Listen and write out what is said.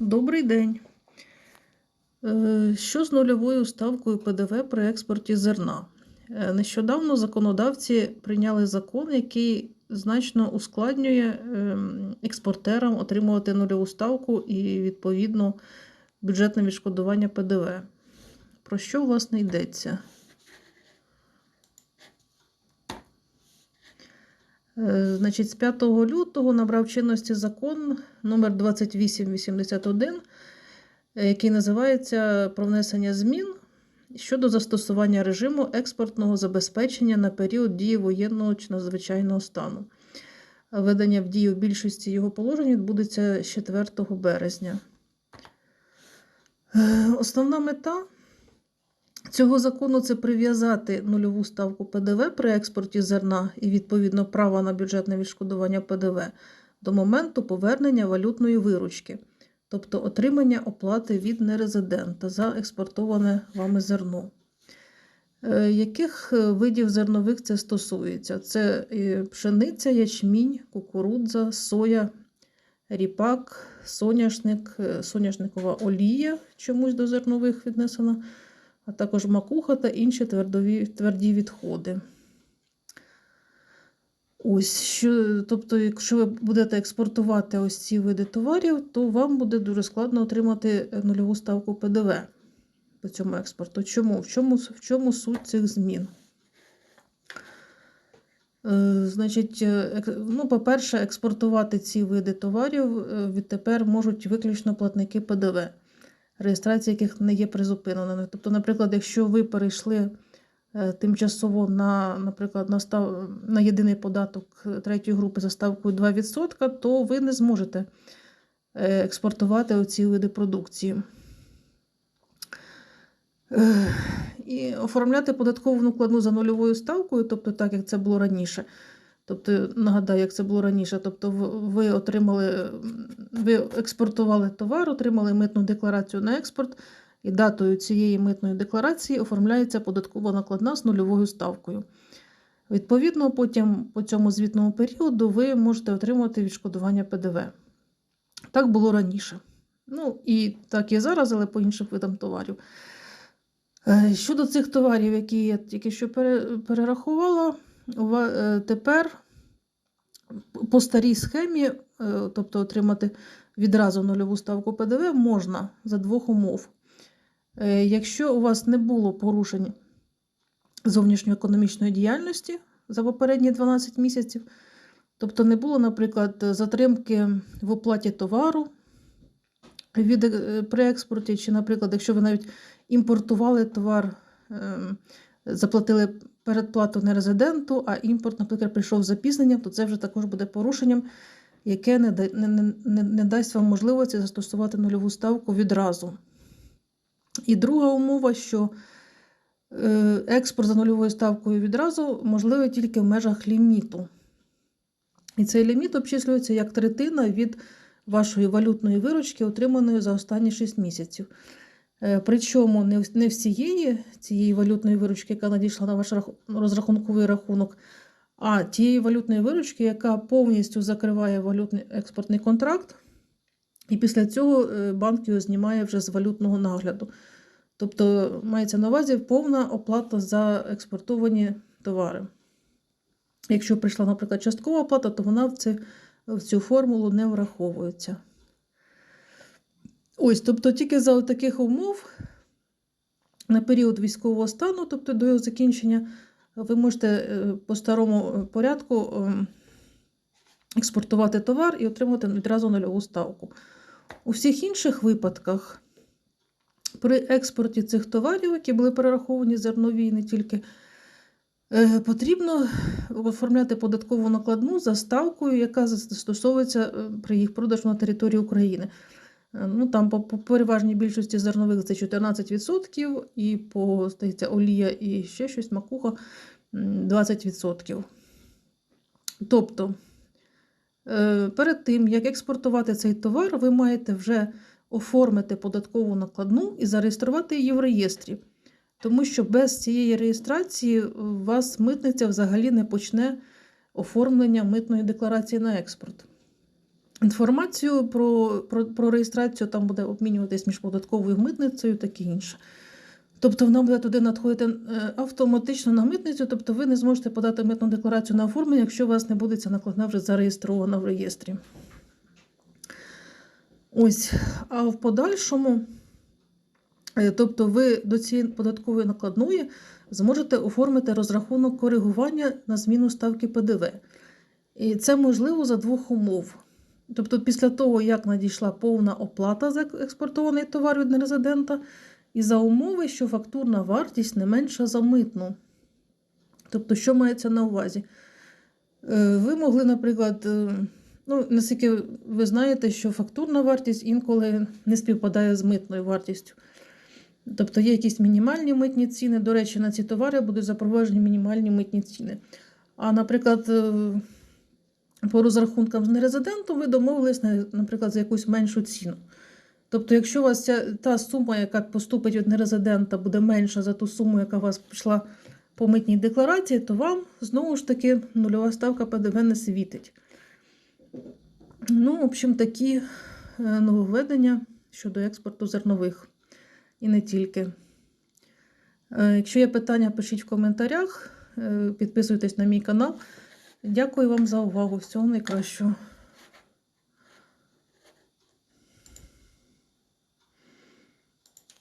Добрий день. Е, Що з нульовою ставкою ПДВ при експорті зерна? Е, Нещодавно законодавці прийняли закон, який значно ускладнює ем, експортерам отримувати нульову ставку і, відповідно, бюджетне відшкодування ПДВ. Про що, власне, йдеться? Значить, з 5 лютого набрав чинності закон номер 2881, е, який називається про внесення змін щодо застосування режиму експортного забезпечення на період дії воєнного чи надзвичайного стану. Введення в дію більшості його положень відбудеться 4 березня. Е, Основна мета цього закону це прив'язати нульову ставку ПДВ при експорті зерна і відповідно права на бюджетне відшкодування ПДВ до моменту повернення валютної виручки, тобто отримання оплати від нерезидента за експортоване вами зерно. Е, Яких е, видів зернових це стосується? Це е, пшениця, ячмінь, кукурудза, соя, ріпак, соняшник, соняшникова олія чомусь до зернових віднесена а також макуха та інші твердові, тверді відходи. Ось, що, тобто, якщо ви будете експортувати ось ці види товарів, то вам буде дуже складно отримати нульову ставку ПДВ по цьому експорту. Чому? В чому, в чому суть цих змін? Е, Значить, е, ну, по-перше, експортувати ці види товарів е, відтепер можуть виключно платники ПДВ реєстрація яких не є призупиненою. Тобто, наприклад, якщо ви перейшли е, тимчасово на, наприклад, на, став, на єдиний податок третьої групи за ставкою 2%, то ви не зможете е, експортувати оці види продукції. І оформляти податкову накладну за нульовою ставкою, тобто так, як це було раніше. Тобто, нагадаю, як це було раніше. Тобто, ви отримали, ви експортували товар, отримали митну декларацію на експорт, і датою цієї митної декларації оформляється податкова накладна з нульовою ставкою. Відповідно, потім по цьому звітному періоду ви можете отримати відшкодування ПДВ. Так було раніше. Ну і так і зараз, але по іншим видам товарів. Е, Щодо цих товарів, які я тільки що пере- перерахувала, ва- тепер по старій схемі, е, тобто отримати відразу нульову ставку ПДВ, можна за двох умов. Е, Якщо у вас не було порушень зовнішньоекономічної діяльності за попередні 12 місяців, тобто не було, наприклад, затримки в оплаті товару від, е, при експорті, чи, наприклад, якщо ви навіть імпортували товар, ем, заплатили передплату не резиденту, а імпорт, наприклад, прийшов з запізненням, то це вже також буде порушенням, яке не, не, не, не дасть вам можливості застосувати нульову ставку відразу. І друга умова, що е, експорт за нульовою ставкою відразу можливий тільки в межах ліміту. І цей ліміт обчислюється як третина від вашої валютної виручки, отриманої за останні 6 місяців. Е, Причому не всієї цієї валютної виручки, яка надійшла на ваш розрахунковий рахунок, а тієї валютної виручки, яка повністю закриває валютний експортний контракт, і після цього е, банк його знімає вже з валютного нагляду. Тобто мається на увазі повна оплата за експортовані товари. Якщо прийшла, наприклад, часткова оплата, то вона в цю формулу не враховується. Ось, тобто тільки за таких умов на період військового стану, тобто до його закінчення, ви можете е, по старому е, порядку ем, експортувати товар і отримати відразу нульову ставку. У всіх інших випадках при експорті цих товарів, які були перераховані зернові, і не тільки, е, потрібно оформляти податкову накладну за ставкою, яка застосовується при їх продажу на території України. Е, Ну, там по, по переважній більшості зернових це 14%, і по здається, олія і ще щось, макуха 20%. Тобто, е, перед тим, як експортувати цей товар, ви маєте вже оформити податкову накладну і зареєструвати її в реєстрі. Тому що без цієї реєстрації у вас митниця взагалі не почне оформлення митної декларації на експорт. Інформацію про, про, про реєстрацію, там буде обмінюватись між податковою митницею, таке інше. Тобто вона буде туди надходити е, автоматично на митницю, тобто ви не зможете подати митну декларацію на оформлення, якщо у вас не буде ця накладна вже зареєстрована в реєстрі. Ось, а в подальшому, е, тобто ви до цієї податкової накладної зможете оформити розрахунок коригування на зміну ставки ПДВ. І це можливо за двох умов. Тобто, після того, як надійшла повна оплата за експортований товар від нерезидента, і за умови, що фактурна вартість не менша за митну. Тобто, що мається на увазі? Е, Ви могли, наприклад, е, ну, наскільки ви знаєте, що фактурна вартість інколи не співпадає з митною вартістю. Тобто є якісь мінімальні митні ціни. До речі, на ці товари будуть запроваджені мінімальні митні ціни. А, наприклад, е, по розрахункам з нерезидентом ви домовились, наприклад, за якусь меншу ціну. Тобто, якщо у вас ця, та сума, яка поступить від нерезидента, буде менша за ту суму, яка у вас пішла по митній декларації, то вам знову ж таки нульова ставка ПДВ не світить. Ну, в общем, такі е, нововведення щодо експорту зернових і не тільки. Е, Якщо є питання, пишіть в коментарях, е, підписуйтесь на мій канал. Дякую вам за увагу. Всього найкращого.